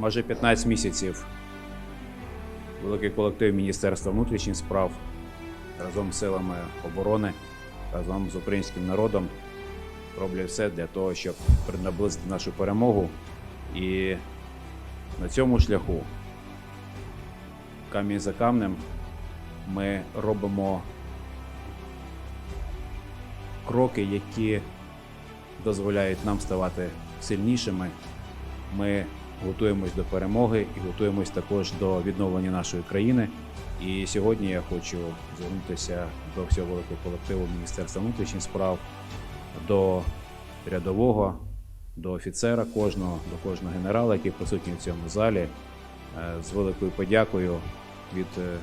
майже 15 місяців великий колектив Міністерства внутрішніх справ разом з силами оборони, разом з українським народом роблять все для того, щоб наблизити нашу перемогу. І на цьому шляху камінь за камнем ми робимо кроки, які дозволяють нам ставати сильнішими. Ми готуємось до перемоги і готуємось також до відновлення нашої країни. І сьогодні я хочу звернутися до всього великого колективу Міністерства внутрішніх справ, до рядового, до офіцера кожного, до кожного генерала, який присутній в цьому залі, е, з великою подякою від е,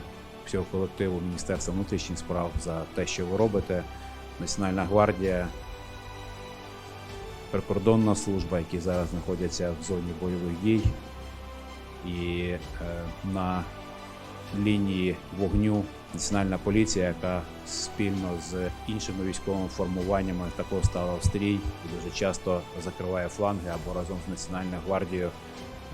всього колективу Міністерства внутрішніх справ за те, що ви робите. Національна гвардія, прикордонна служба, які зараз знаходяться в зоні бойових дій, і е, на лінії вогню Національна поліція, яка спільно з іншими військовими формуваннями також стала в стрій і дуже часто закриває фланги або разом з Національною гвардією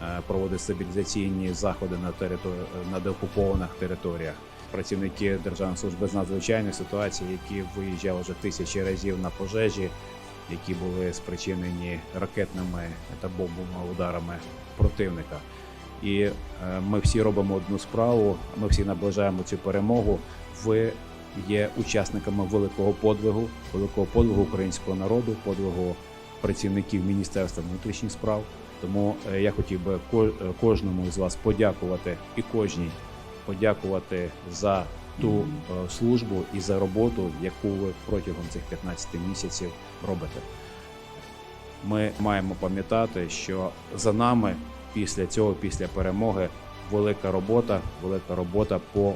е, проводить стабілізаційні заходи на території на деокупованих територіях. Працівники Державної служби з надзвичайних ситуацій, які виїжджали вже тисячі разів на пожежі, які були спричинені ракетними та бомбовими ударами противника. І е, ми всі робимо одну справу. Ми всі наближаємо цю перемогу. Ви є учасниками великого подвигу, великого подвигу українського народу, подвигу працівників Міністерства внутрішніх справ. Тому е, я хотів би ко- кожному з вас подякувати і кожній подякувати за ту е, службу і за роботу, яку ви протягом цих 15 місяців робите. Ми маємо пам'ятати, що за нами після цього, після перемоги, велика робота, велика робота по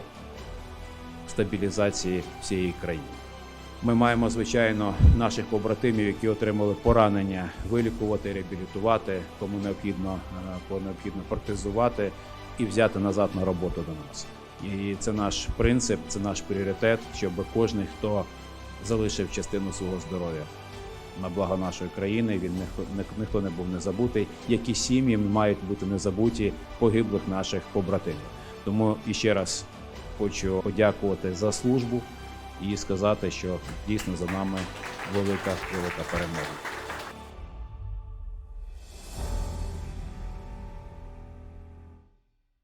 стабілізації всієї країни. Ми маємо, звичайно, наших побратимів, які отримали поранення, вилікувати, реабілітувати, кому необхідно, е, кого необхідно протезувати і взяти назад на роботу до нас. І це наш принцип, це наш пріоритет, щоб кожен, хто залишив частину свого здоров'я на благо нашої країни, він ніхто не був не забутий, як і сім'ї мають бути не забуті погиблих наших побратимів. Тому іще раз хочу подякувати за службу і сказати, що дійсно за нами велика велика перемога.